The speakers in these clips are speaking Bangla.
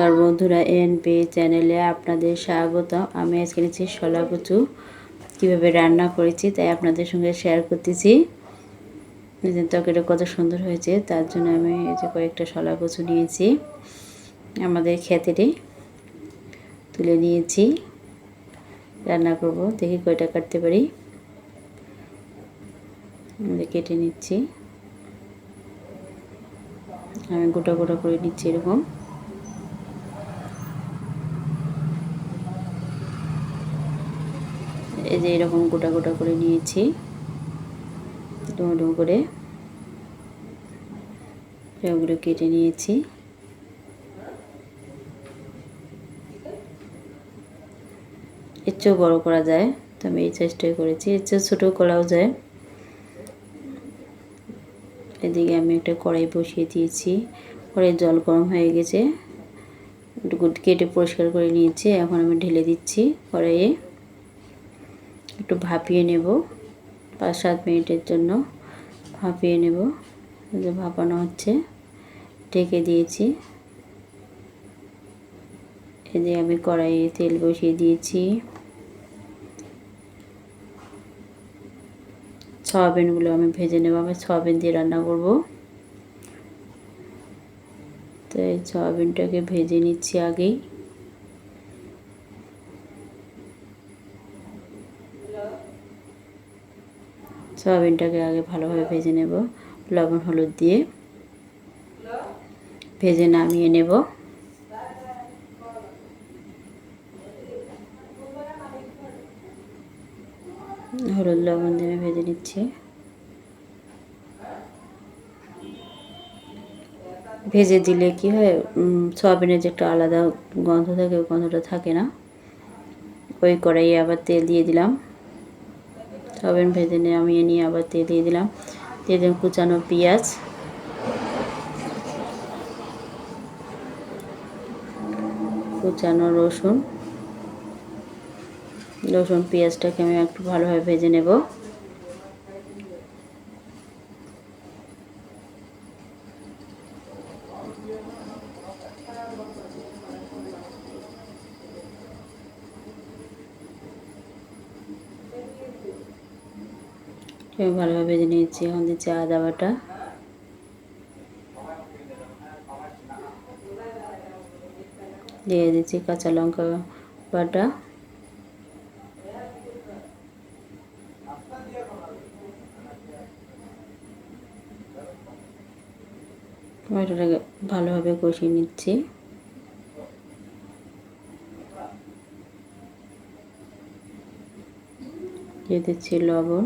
নমস্কার বন্ধুরা এনপি চ্যানেলে আপনাদের স্বাগত আমি আজকে নিচ্ছি শলা কচু। কীভাবে রান্না করেছি তাই আপনাদের সঙ্গে শেয়ার করতেছি। তরকারিটা কত সুন্দর হয়েছে, তার জন্য আমি এই যে কয়েকটা শলা কচু নিয়েছি। আমাদের খেতেরে তুলে নিয়েছি। রান্না করব, দেখি কয়টা কাটতে পারি। কেটে নিচ্ছি। আমি গোটা গোটা করে নিচ্ছি এরকম। এই যে এরকম গোটা গোটা করে নিয়েছি। ডুমো করে। ওগুলো কেটে নিয়েছি। এর চেয়েও বড়ো করা যায়, তো আমি এই চেষ্টাই করেছি। এর চেয়েও ছোটো করাও যায়। এদিকে আমি একটা কড়াই বসিয়ে দিয়েছি। কড়াই জল গরম হয়ে গেছে। কেটে পরিষ্কার করে নিয়েছি। এখন আমি ঢেলে দিচ্ছি কড়াইয়ে। একটু ভাপিয়ে নেব, পাঁচ সাত মিনিটের জন্য ভাপিয়ে নেব। যে ভাপানো হচ্ছে, ঢেকে দিয়েছি। এদিকে আমি কড়াইয়ে তেল বসিয়ে দিয়েছি। সয়াবিনগুলো আমি ভেজে নেব, আমি সয়াবিন দিয়ে রান্না করব। তো এই সয়াবিনটাকে ভেজে নিচ্ছি আগেই। সয়াবিনটাকে আগে ভালোভাবে ভেজে নেব, লবণ, হলুদ দিয়ে। ভেজে নামিয়ে নেব। হলুদ, লবণ দিয়ে ভেজে নিচ্ছি। ভেজে দিলে কি হয় সয়াবিনের যে একটা আলাদা গন্ধ থাকে, ওই গন্ধটা থাকে না। ওই কড়াইয়ে আবার তেল দিয়ে দিলাম। সয়াবিন ভেজে নিয়ে নামিয়ে নিয়ে আবার তেল দিয়ে দিলাম। দিয়ে দিলাম কুচানো পেঁয়াজ। কুচানো রসুন। রসুন পেঁয়াজটাকে আমি একটু ভালোভাবে ভেজে নেব। ভালোভাবে ভেজে নিয়েছি এখন দিচ্ছি আদা বাটা। দিয়ে দিচ্ছি কাঁচা লঙ্কা বাটা। টমেটোটাকে ভালোভাবে কষিয়ে নিচ্ছি। দিয়ে দিচ্ছি লবণ।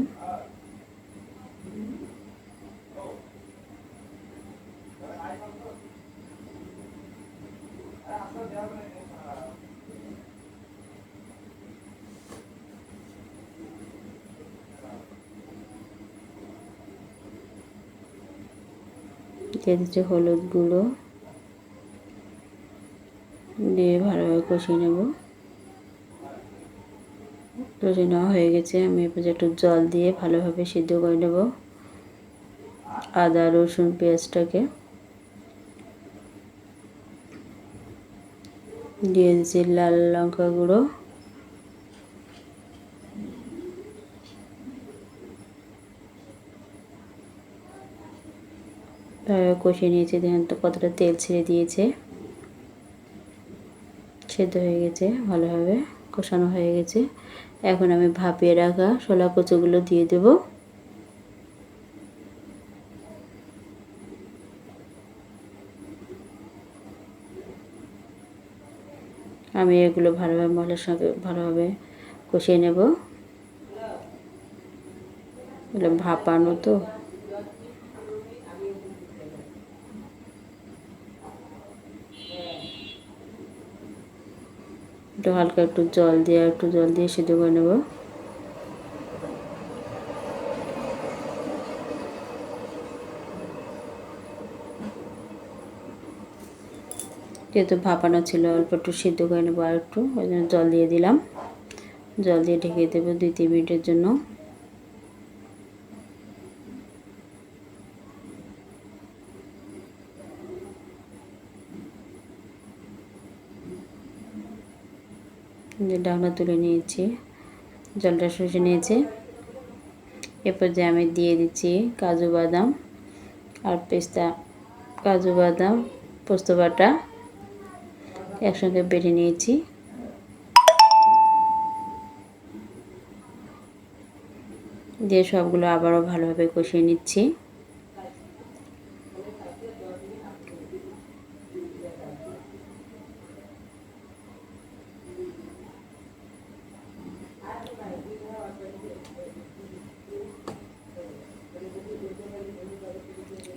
দিয়ে দিচ্ছি হলুদ গুঁড়ো দিয়ে ভালোভাবে কষিয়ে নেব। কষিয়ে নেওয়া হয়ে গেছে। আমি এবার একটু জল দিয়ে ভালোভাবে সিদ্ধ করে নেব আদা, রসুন, পেঁয়াজটাকে। দিয়ে দিচ্ছি লাল লঙ্কা গুঁড়ো। কষিয়ে নিয়েছি, দেখেন তো কতটা তেল ছেড়ে দিয়েছে। সেদ্ধ হয়ে গেছে, ভালোভাবে কষানো হয়ে গেছে। এখন আমি ভাপিয়ে রাখা শোলা কচুগুলো দিয়ে দেব। আমি এগুলো ভালোভাবে মশলার সঙ্গে ভালোভাবে কষিয়ে নেব। ভাপানো তো। একটু হালকা একটু জল দিয়ে, একটু জল দিয়ে সিদ্ধ করে নেব। যেহেতু ভাপানো ছিল, অল্প একটু সিদ্ধ করে নেব আর একটু, ওই জন্য জল দিয়ে দিলাম। জল দিয়ে ঢেকে দেবো দুই তিন মিনিটের জন্য। যে ডাকনা তুলে নিয়েছি, জলটা শুষে নিয়েছে। এরপর যে আমি দিয়ে দিচ্ছি কাজু বাদাম আর পেস্তা, কাজু বাদাম, পোস্ত বাটা একসঙ্গে বেটে নিয়েছি। দিয়ে সবগুলো আবারও ভালোভাবে কষিয়ে নিচ্ছি।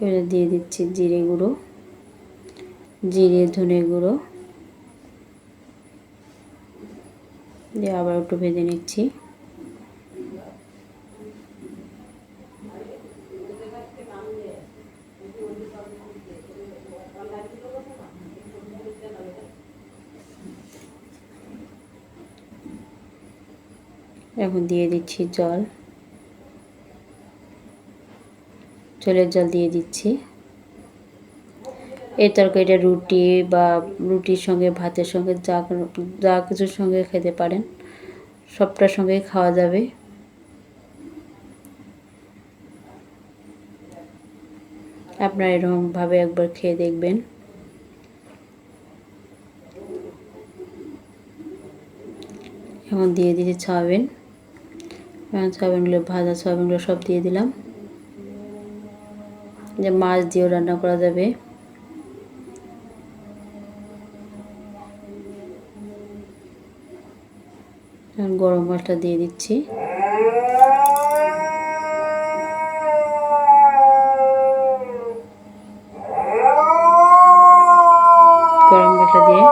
এবারে দিয়ে দিচ্ছি জিরে গুঁড়ো, জিরে ধনে গুঁড়ো। দিয়ে আবার একটু ভেজে নিচ্ছি। এখন দিয়ে দিচ্ছি জল। জলের জল দিয়ে দিচ্ছি। এই তরকারিটা রুটি বা রুটির সঙ্গে, ভাতের সঙ্গে, যা যা কিছুর সঙ্গে খেতে পারেন। সবটার সঙ্গে খাওয়া যাবে। আপনারা এরকমভাবে একবার খেয়ে দেখবেন। এখন দিয়ে দিয়েছি সয়াবিন। এখন সয়াবিনগুলো, ভাজা সয়াবিনগুলো সব দিয়ে দিলাম। যে মাছ দিয়েও রান্না করা যাবে। গরম মশলা দিয়ে দিচ্ছি। গরম মশলা দিয়ে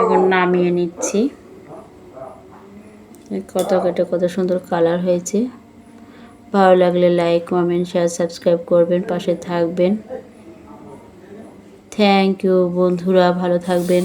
এখন নামিয়ে নিচ্ছি। কত কেটে কত সুন্দর কালার হয়েছে। ভালো লাগলে লাইক কমেন্ট শেয়ার সাবস্ক্রাইব করবেন পাশে থাকবেন। থ্যাংক ইউ বন্ধুরা ভালো থাকবেন।